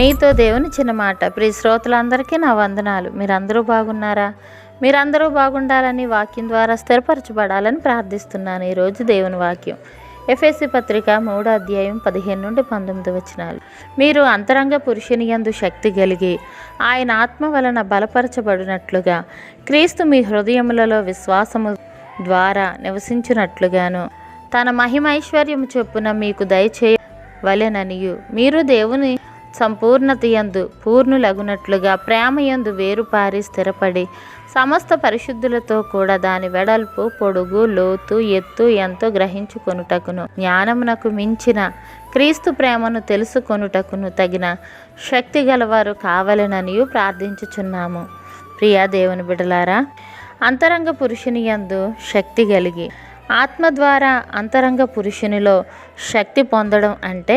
నీతో దేవుని చిన్న మాట. ప్రియ శ్రోతలందరికీ నా వందనాలు. మీరందరూ బాగున్నారా? మీరందరూ బాగుండాలని వాక్యం ద్వారా స్థిరపరచబడాలని ప్రార్థిస్తున్నాను ఈరోజు దేవుని వాక్యం. ఎఫ్ఎస్సి పత్రిక మూడో అధ్యాయం పదిహేను నుండి పంతొమ్మిది వచనాలు. మీరు అంతరంగ పురుషుని యందు శక్తి కలిగి ఆయన ఆత్మ వలన బలపరచబడినట్లుగా క్రీస్తు మీ హృదయములలో విశ్వాసము ద్వారా నివసించినట్లుగాను తన మహిమైశ్వర్యము చొప్పున మీకు దయచేయ వలెననియు. మీరు దేవుని సంపూర్ణత యందు పూర్ణులగునట్లుగా ప్రేమ యందు వేరుపారి స్థిరపడి సమస్త పరిశుద్ధులతో కూడా దాని వెడల్పు పొడుగు లోతు ఎత్తు ఎంతో గ్రహించుకొనుటకును జ్ఞానమునకు మించిన క్రీస్తు ప్రేమను తెలుసుకొనుటకును తగిన శక్తి గలవారు కావలెననియు ప్రార్థించుచున్నాము. ప్రియా దేవుని బిడలారా అంతరంగ పురుషుని యందు శక్తి కలిగి ఆత్మ ద్వారా అంతరంగ పురుషునిలో శక్తి పొందడం అంటే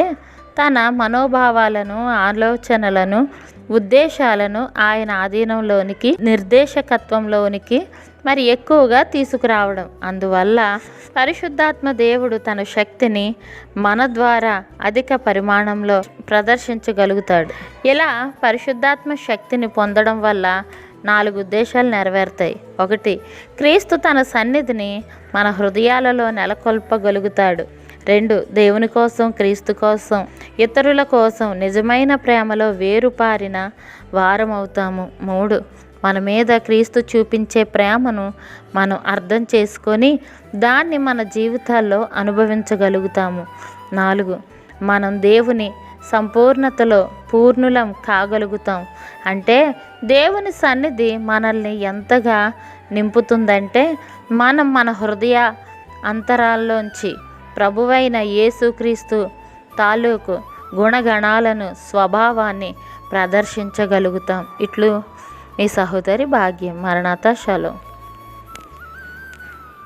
తన మనోభావాలను ఆలోచనలను ఉద్దేశాలను ఆయన ఆధీనంలోనికి నిర్దేశకత్వంలోనికి మరి ఎక్కువగా తీసుకురావడం. అందువల్ల పరిశుద్ధాత్మ దేవుడు తన శక్తిని మన ద్వారా అధిక పరిమాణంలో ప్రదర్శించగలుగుతాడు. ఇలా పరిశుద్ధాత్మ శక్తిని పొందడం వల్ల నాలుగు ఉద్దేశాలు నెరవేరుతాయి. ఒకటి క్రీస్తు తన సన్నిధిని మన హృదయాలలో నెలకొల్పగలుగుతాడు. రెండు దేవుని కోసం క్రీస్తు కోసం ఇతరుల కోసం నిజమైన ప్రేమలో వేరుపారిన వారమవుతాము. మూడు మన మీద క్రీస్తు చూపించే ప్రేమను మనం అర్థం చేసుకొని దాన్ని మన జీవితాల్లో అనుభవించగలుగుతాము. నాలుగు మనం దేవుని సంపూర్ణతలో పూర్ణులం కాగలుగుతాం. అంటే దేవుని సన్నిధి మనల్ని ఎంతగా నింపుతుందంటే మనం మన హృదయ అంతరాల్లోంచి ప్రభువైన యేసుక్రీస్తు తాలూకు గుణగణాలను స్వభావాన్ని ప్రదర్శించగలుగుతాం. ఇట్లు మీ సహోదరి భాగ్యం. మరణాత శలో